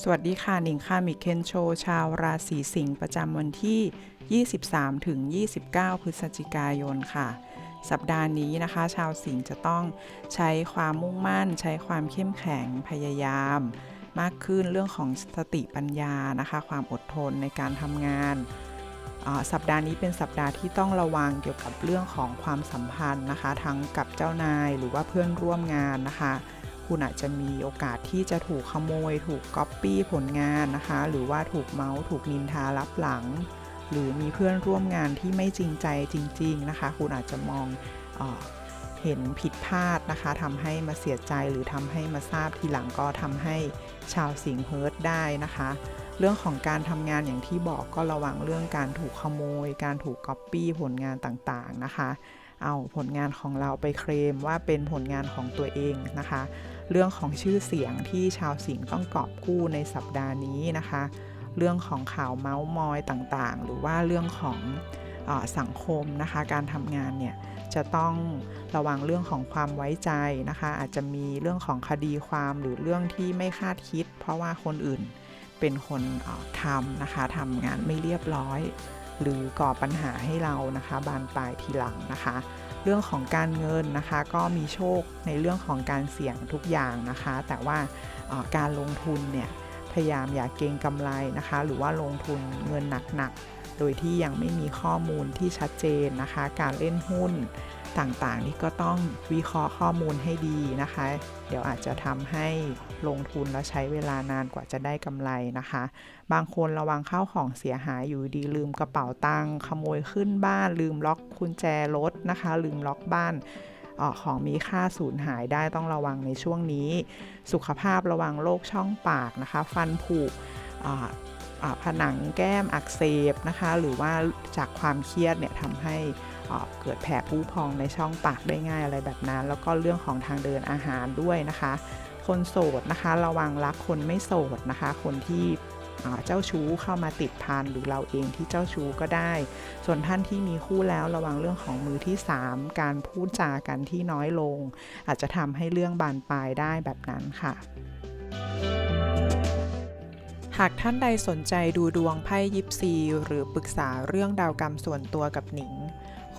สวัสดีค่ะหนิงค่ะมิเคนโช ชาวราศีสิงห์ประจำวันที่ 23 ถึง 29 พฤศจิกายนค่ะ สัปดาห์นี้นะคะ ชาวสิงห์จะต้องใช้ความมุ่งมั่น ใช้ความเข้มแข็งพยายาม มากขึ้นเรื่องของสติปัญญานะคะ ความอดทนในการทำงาน สัปดาห์นี้เป็นสัปดาห์ที่ต้องระวังเกี่ยวกับเรื่องของความสัมพันธ์นะคะ ทั้งกับเจ้านายหรือว่าเพื่อนร่วมงานนะคะ คุณอาจจะมีโอกาสที่จะถูกขโมย ถูกก๊อปปี้ผลงานนะคะ หรือว่าถูกเมาส์ถูกนินทารับหลัง หรือมีเพื่อนร่วมงานที่ไม่จริงใจจริง ๆ นะคะ คุณอาจจะมองเออเห็นผิดพลาดนะคะทำให้มาเสียใจหรือทำให้มาทราบทีหลังก็ทำให้ชาวสิงเฮิร์ตได้นะคะ เรื่องของการทำงานอย่างที่บอกก็ระวังเรื่องการถูกขโมย การถูกก๊อปปี้ผลงานต่างๆนะคะ เอาผลงานของเราไปเคลมว่าเป็นผลงานของตัวเองนะคะ เรื่องของชื่อเสียงที่ชาวสิงห์ต้องกอบกู้ในสัปดาห์นี้นะคะ เรื่องของข่าวเมาส์มอยต่างๆ หรือว่าเรื่องของอสังคมนะคะ การทำงานเนี่ยจะต้องระวังเรื่องของความไว้ใจนะคะ อาจจะมีเรื่องของคดีความหรือเรื่องที่ไม่คาดคิด เพราะว่าคนอื่นเป็นคนทำนะคะทำงานไม่เรียบร้อย หรือก่อปัญหาให้เรานะคะบานปลายทีหลังนะคะ เรื่องของการเงินนะคะก็มีโชคในเรื่องของการเสี่ยงทุกอย่างนะคะ แต่ว่าการลงทุนเนี่ยพยายามอย่าเก็งกำไรนะคะ หรือว่าลงทุนเงินหนักๆโดยที่ยังไม่มีข้อมูลที่ชัดเจนนะคะ การเล่นหุ้น ต่างๆ นี่ก็ต้องวิเคราะห์ข้อมูลให้ดีนะคะ เดี๋ยวอาจจะทำให้ลงทุนแล้วใช้เวลานานกว่าจะได้กำไรนะคะ บางคนระวังเข้าของเสียหายอยู่ดีลืมกระเป๋าตังค์ขโมยขึ้นบ้านลืมล็อกกุญแจรถนะคะ ลืมล็อกบ้านออของมีค่าสูญหายได้ต้องระวังในช่วงนี้ สุขภาพระวังโรคช่องปากนะคะ ฟันผุผนังแก้มอักเสบนะคะ หรือว่าจากความเครียดเนี่ยทำให้ เกิดแผลผุพองในช่องปากได้ง่ายอะไรแบบนั้น แล้วก็เรื่องของทางเดินอาหารด้วยนะคะ คนโสดนะคะ ระวังรักคนไม่โสดนะคะ คนที่เจ้าชู้เข้ามาติดพันหรือเราเองที่เจ้าชู้ก็ได้ ส่วนท่านที่มีคู่แล้วระวังเรื่องของมือที่ 3 การพูดจากันที่น้อยลง อาจจะทำให้เรื่องบานปลายได้แบบนั้นค่ะหากท่านใดสนใจดูดวงไพ่ยิปซี หรือปรึกษาเรื่องดาวกรรมส่วนตัวกับหนิง